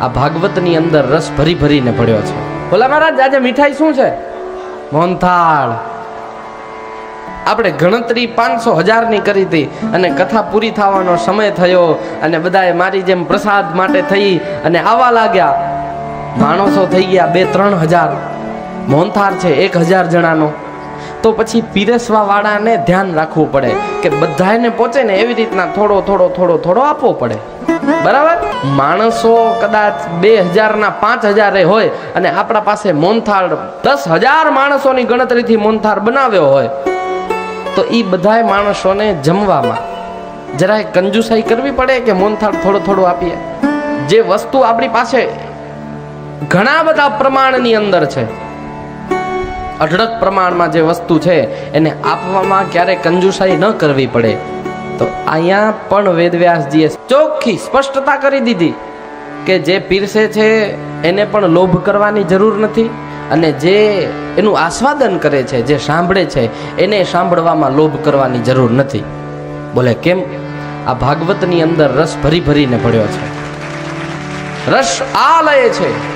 આ ભાગવતની અંદર રસ ભરી ભરીને પડ્યો છે. બોલા મહારાજ, આજે મીઠાઈ શું છે? મોહનથાળ. આપણે ગણતરી પાંચસો હજારની કરી હતી અને કથા પૂરી થવાનો સમય થયો અને બધાએ મારી જેમ પ્રસાદ માટે થઈ અને આવવા લાગ્યા. માણસો થઈ ગયા બે, ત્રણ હજાર. મોહનથાળ છે એક હજાર જણાનો. તો પછી પીરસવા વાળાને ધ્યાન રાખવું પડે કે બધાને પહોંચે ને એવી રીતના થોડો થોડો થોડો થોડો આપવો પડે. બરાબર? માણસો કદાચ બે હજારના પાંચ હજારે હોય અને આપણા પાસે મોનથાળ દસ હજાર માણસોની ગણતરીથી મોનથાળ બનાવ્યો હોય, તો એ બધાય માણસોને જમવામાં જરાય કંજુસાઈ કરવી પડે કે મોનથાળ થોડું થોડું આપીએ? જે વસ્તુ આપણી પાસે ઘણા બધા પ્રમાણની અંદર છે, અઢળક પ્રમાણમાં જે વસ્તુ છે, એને આપવામાં ક્યારે કંજુસાઈ ન કરવી પડે. તો અહીંયા પણ વેદવ્યાસજીએ ચોખ્ખી સ્પષ્ટતા કરી દીધી કે જે પીરસે છે એને પણ લોભ કરવાની જરૂર નથી અને જે એનું આસ્વાદન કરે છે, જે સાંભળે છે, એને સાંભળવામાં લોભ કરવાની જરૂર નથી. બોલે, કેમ? આ ભાગવતની અંદર રસ ભરી ભરીને પડ્યો છે. રસ આ લય છે.